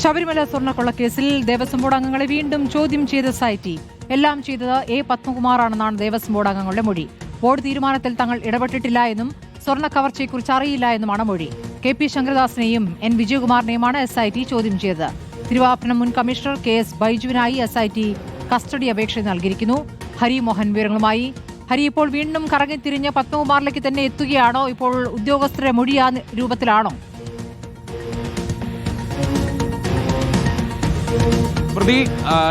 Sabarimala സ്വർണക്കൊള്ളക്കേസിൽ Devaswom board അംഗങ്ങളെ വീണ്ടും ചോദ്യം ചെയ്ത സൈറ്റി. എല്ലാം ചെയ്തത് എ പത്മകുമാറാണെന്നാണ് ദേവസ്വം ബോർഡ് അംഗങ്ങളുടെ മൊഴി. ബോർഡ് തീരുമാനത്തിൽ തങ്ങൾ ഇടപെട്ടിട്ടില്ല എന്നും സ്വർണ കവർച്ചയെക്കുറിച്ച് അറിയില്ല എന്നുമാണ് മൊഴി. കെ പി ശങ്കരദാസിനെയും എൻ വിജയകുമാറിനെയുമാണ് എസ് ഐ ടി ചോദ്യം ചെയ്തത്. തിരുവാഭരണം മുൻ കമ്മീഷണർ കെ എസ് ബൈജുവിനായി എസ് ഐ ടി കസ്റ്റഡി അപേക്ഷ നൽകിയിരിക്കുന്നു. ഹരി മോഹൻ വിവരങ്ങളുമായി. ഹരി ഇപ്പോൾ വീണ്ടും കറങ്ങിത്തിരിഞ്ഞ് പത്മകുമാറിലേക്ക് തന്നെ എത്തുകയാണോ? ഇപ്പോൾ ഉദ്യോഗസ്ഥരുടെ മൊഴി ആ രൂപത്തിലാണോ? പ്രതി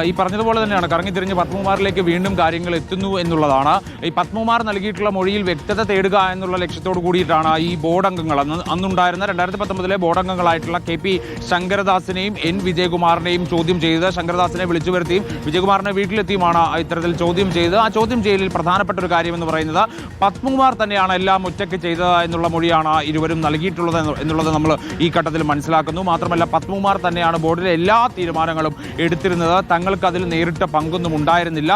ഈ പറഞ്ഞതുപോലെ തന്നെയാണ്. കറങ്ങിത്തിരിഞ്ഞ് പത്മകുമാറിലേക്ക് വീണ്ടും കാര്യങ്ങൾ എത്തുന്നു എന്നുള്ളതാണ്. ഈ പത്മകുമാർ നൽകിയിട്ടുള്ള മൊഴിയിൽ വ്യക്തത തേടുക എന്നുള്ള ലക്ഷ്യത്തോടു കൂടിയിട്ടാണ് ഈ ബോർഡ് അംഗങ്ങൾ അന്ന് അന്നുണ്ടായിരുന്ന രണ്ടായിരത്തി പത്തൊമ്പതിലെ ബോർഡ് അംഗങ്ങളായിട്ടുള്ള കെ പി ശങ്കരദാസിനെയും എൻ വിജയകുമാറിനെയും ചോദ്യം ചെയ്ത് ശങ്കരദാസിനെ വിളിച്ചു വരുത്തിയും വിജയകുമാറിനെ വീട്ടിലെത്തിയുമാണ് ഇത്തരത്തിൽ ചോദ്യം ചെയ്ത്. ആ ചോദ്യം ചെയ്യലിൽ പ്രധാനപ്പെട്ട ഒരു കാര്യം എന്ന് പറയുന്നത് പത്മകുമാർ തന്നെയാണ് എല്ലാം ഒറ്റയ്ക്ക് ചെയ്തത് എന്നുള്ള മൊഴിയാണ് ഇരുവരും നൽകിയിട്ടുള്ളത് എന്നുള്ളത് നമ്മൾ ഈ ഘട്ടത്തിൽ മനസ്സിലാക്കുന്നു. മാത്രമല്ല പത്മകുമാർ തന്നെയാണ് ബോർഡിലെ എല്ലാ തീരുമാനങ്ങളും എടുത്തിരുന്നത്. തങ്ങൾക്ക് അതിൽ നേരിട്ട പങ്കൊന്നും ഉണ്ടായിരുന്നില്ല.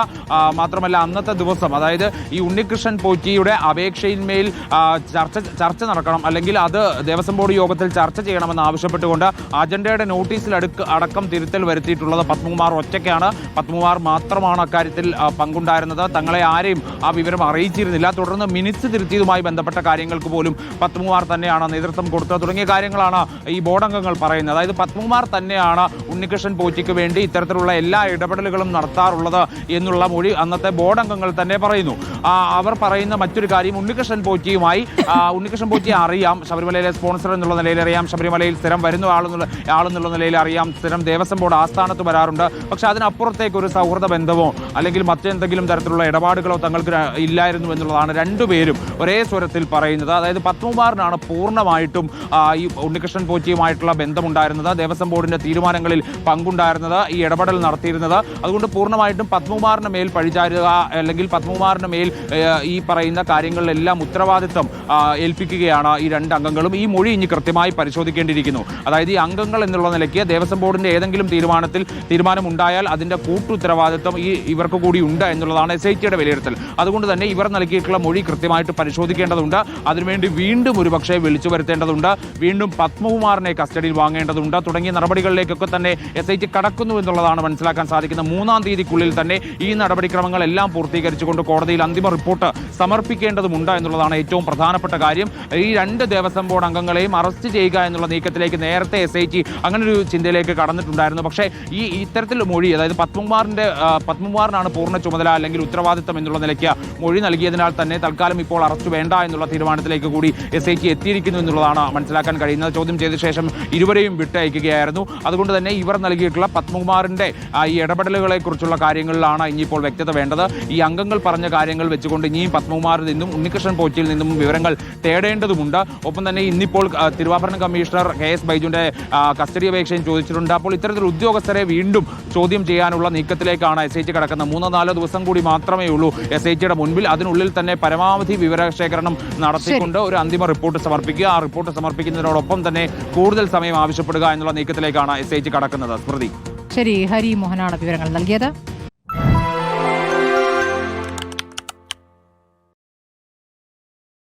മാത്രമല്ല അന്നത്തെ ദിവസം അതായത് ഈ ഉണ്ണികൃഷ്ണൻ പോറ്റിയുടെ അപേക്ഷയിന്മേൽ ചർച്ച ചർച്ച നടക്കണം. അല്ലെങ്കിൽ അത് ദേവസ്വം ബോർഡ് യോഗത്തിൽ ചർച്ച ചെയ്യണമെന്ന് ആവശ്യപ്പെട്ടുകൊണ്ട് അജണ്ടയുടെ നോട്ടീസിൽ അടുക്ക് അടക്കം തിരുത്തൽ വരുത്തിയിട്ടുള്ളത് പത്മകുമാർ ഒറ്റയ്ക്കാണ്. പത്മകുമാർ മാത്രമാണ് അക്കാര്യത്തിൽ പങ്കുണ്ടായിരുന്നത്. തങ്ങളെ ആരെയും ആ വിവരം അറിയിച്ചിരുന്നില്ല. തുടർന്ന് മിനിറ്റ്സ് തിരുത്തിയതുമായി ബന്ധപ്പെട്ട കാര്യങ്ങൾക്ക് പോലും പത്മകുമാർ തന്നെയാണ് നേതൃത്വം കൊടുത്തത്. തുടങ്ങിയ കാര്യങ്ങളാണ് ഈ ബോർഡ് അംഗങ്ങൾ പറയുന്നത്. അതായത് പത്മകുമാർ തന്നെയാണ് ഉണ്ണികൃഷ്ണൻ പോറ്റിക്ക് വേണ്ടി ഇത്തരത്തിലുള്ള എല്ലാ ഇടപെടലുകളും നടത്താറുള്ളത് എന്നുള്ള മൊഴി അന്നത്തെ ബോർഡ് അംഗങ്ങൾ തന്നെ പറയുന്നു. അവർ പറയുന്ന മറ്റൊരു കാര്യം ഉണ്ണികൃഷ്ണൻ പോറ്റിയുമായി ഉണ്ണികൃഷ്ണൻ പോറ്റി അറിയാം. ശബരിമലയിലെ സ്പോൺസർ എന്നുള്ള നിലയിൽ അറിയാം. ശബരിമലയിൽ സ്ഥിരം വരുന്ന ആളെന്നുള്ള ആളെന്നുള്ള നിലയിൽ അറിയാം. സ്ഥിരം ദേവസ്വം ബോർഡ് ആസ്ഥാനത്ത് വരാറുണ്ട്. പക്ഷേ അതിനപ്പുറത്തേക്ക് ഒരു സൗഹൃദ ബന്ധമോ അല്ലെങ്കിൽ മറ്റെന്തെങ്കിലും തരത്തിലുള്ള ഇടപാടുകളോ തങ്ങൾക്ക് ഇല്ലായിരുന്നു എന്നുള്ളതാണ് രണ്ടുപേരും ഒരേ സ്വരത്തിൽ പറയുന്നത്. അതായത് പത്മകുമാറിനാണ് പൂർണമായിട്ടും ഈ ഉണ്ണികൃഷ്ണൻ പോറ്റിയുമായിട്ടുള്ള ബന്ധമുണ്ടായിരുന്നത്. ദേവസ്വം ബോർഡിന്റെ തീരുമാനങ്ങളിൽ പങ്കുണ്ടായിരുന്നത്. ഇടപെടൽ നടത്തിയിരുന്നത്. അതുകൊണ്ട് പൂർണമായിട്ടും പത്മകുമാറിന് മേൽ പഴിചാരുക അല്ലെങ്കിൽ പത്മകുമാറിന് മേൽ ഈ പറയുന്ന കാര്യങ്ങളിലെല്ലാം ഉത്തരവാദിത്വം ഏൽപ്പിക്കുകയാണ് ഈ രണ്ട് അംഗങ്ങളും. ഈ മൊഴി ഇനി കൃത്യമായി പരിശോധിക്കേണ്ടിയിരിക്കുന്നു. അതായത് ഈ അംഗങ്ങൾ എന്നുള്ള നിലയ്ക്ക് ദേവസ്വം ബോർഡിന്റെ ഏതെങ്കിലും തീരുമാനത്തിൽ തീരുമാനമുണ്ടായാൽ അതിന്റെ കൂട്ടുത്തരവാദിത്വം ഈ ഇവർക്ക് കൂടി ഉണ്ട് എന്നുള്ളതാണ് എസ് ഐ ടിയുടെ വിലയിരുത്തൽ. അതുകൊണ്ട് തന്നെ ഇവർ നൽകിയിട്ടുള്ള മൊഴി കൃത്യമായിട്ട് പരിശോധിക്കേണ്ടതുണ്ട്. അതിനുവേണ്ടി വീണ്ടും ഒരുപക്ഷെ വിളിച്ചു വരുത്തേണ്ടതുണ്ട്. വീണ്ടും പത്മകുമാറിനെ കസ്റ്റഡിയിൽ വാങ്ങേണ്ടതുണ്ട്. തുടങ്ങിയ നടപടികളിലേക്കൊക്കെ തന്നെ എസ് ഐ ടി കടക്കുന്നു എന്നുള്ളതാണ് മനസ്സിലാക്കാൻ സാധിക്കുന്നത്? മൂന്നാം തീയതിക്കുള്ളിൽ തന്നെ ഈ നടപടിക്രമങ്ങളെല്ലാം പൂർത്തീകരിച്ചുകൊണ്ട് കോടതിയിൽ അന്തിമ റിപ്പോർട്ട് സമർപ്പിക്കേണ്ടതുണ്ട് എന്നുള്ളതാണ് ഏറ്റവും പ്രധാനപ്പെട്ട കാര്യം. ഈ രണ്ട് ദേവസ്വം ബോർഡ് അംഗങ്ങളെയും അറസ്റ്റ് ചെയ്യുക എന്നുള്ള നീക്കത്തിലേക്ക് നേരത്തെ എസ് ഐ ടി ചിന്തയിലേക്ക് കടന്നിട്ടുണ്ടായിരുന്നു. പക്ഷേ ഈ ഇത്തരത്തിൽ മൊഴി അതായത് പത്മകുമാറിന്റെ ആ, പത്മകുമാറിനാണ് പൂർണ ചുമതല അല്ലെങ്കിൽ ഉത്തരവാദിത്തം എന്നുള്ള നിലയ്ക്ക് മൊഴി നൽകിയതിനാൽ തന്നെ തൽക്കാലം ഇപ്പോൾ അറസ്റ്റ് വേണ്ട എന്നുള്ള തീരുമാനത്തിലേക്ക് കൂടി എസ് ഐ ടി എത്തിയിരിക്കുന്നു എന്നുള്ളതാണ് മനസ്സിലാക്കാൻ കഴിയുന്നത്. ചോദ്യം ചെയ്ത ശേഷം ഇരുവരെയും വിട്ടയക്കുകയായിരുന്നു. അതുകൊണ്ട് തന്നെ ഇവർ നൽകിയിട്ടുള്ള പത്മകുമാറിന്റെ ആ, ഈ ഇടപെടലുകളെ കുറിച്ചുള്ള കാര്യങ്ങളിലാണ് ഇനിയിപ്പോൾ വ്യക്തത വേണ്ടത്. ഈ അംഗങ്ങൾ പറഞ്ഞ കാര്യങ്ങൾ വെച്ചുകൊണ്ട് ഇനിയും പത്മകുമാറിൽ നിന്നും ഉണ്ണികൃഷ്ണൻ പോറ്റിയിൽ നിന്നും വിവരങ്ങൾ തേടേണ്ടതുണ്ട് ഒപ്പം തന്നെ ഇന്നിപ്പോൾ തിരുവാഭരണ കമ്മീഷണർ കെ എസ് ബൈജുവിന്റെ കസ്റ്റഡി അപേക്ഷയും ചോദിച്ചിട്ടുണ്ട്. അപ്പോൾ ഇത്തരത്തിൽ ഉദ്യോഗസ്ഥരെ വീണ്ടും ചോദ്യം ചെയ്യാനുള്ള നീക്കത്തിലേക്കാണ് എസ് ഐ ടി കടക്കുന്നത്. മൂന്നോ നാലോ ദിവസം കൂടി മാത്രമേ ഉള്ളൂ എസ് ഐ ടിയുടെ മുൻപിൽ. അതിനുള്ളിൽ തന്നെ പരമാവധി വിവരശേഖരണം നടത്തിക്കൊണ്ട് ഒരു അന്തിമ റിപ്പോർട്ട് സമർപ്പിക്കുക. ആ റിപ്പോർട്ട് സമർപ്പിക്കുന്നതിനോടൊപ്പം തന്നെ കൂടുതൽ സമയം ആവശ്യപ്പെടുക എന്നുള്ള നീക്കത്തിലേക്കാണ് എസ് ഐ ടി കടക്കുന്നത്. സ്മൃതി. ശരി ഹരി മോഹനാണ് വിവരങ്ങൾ നൽകിയത്.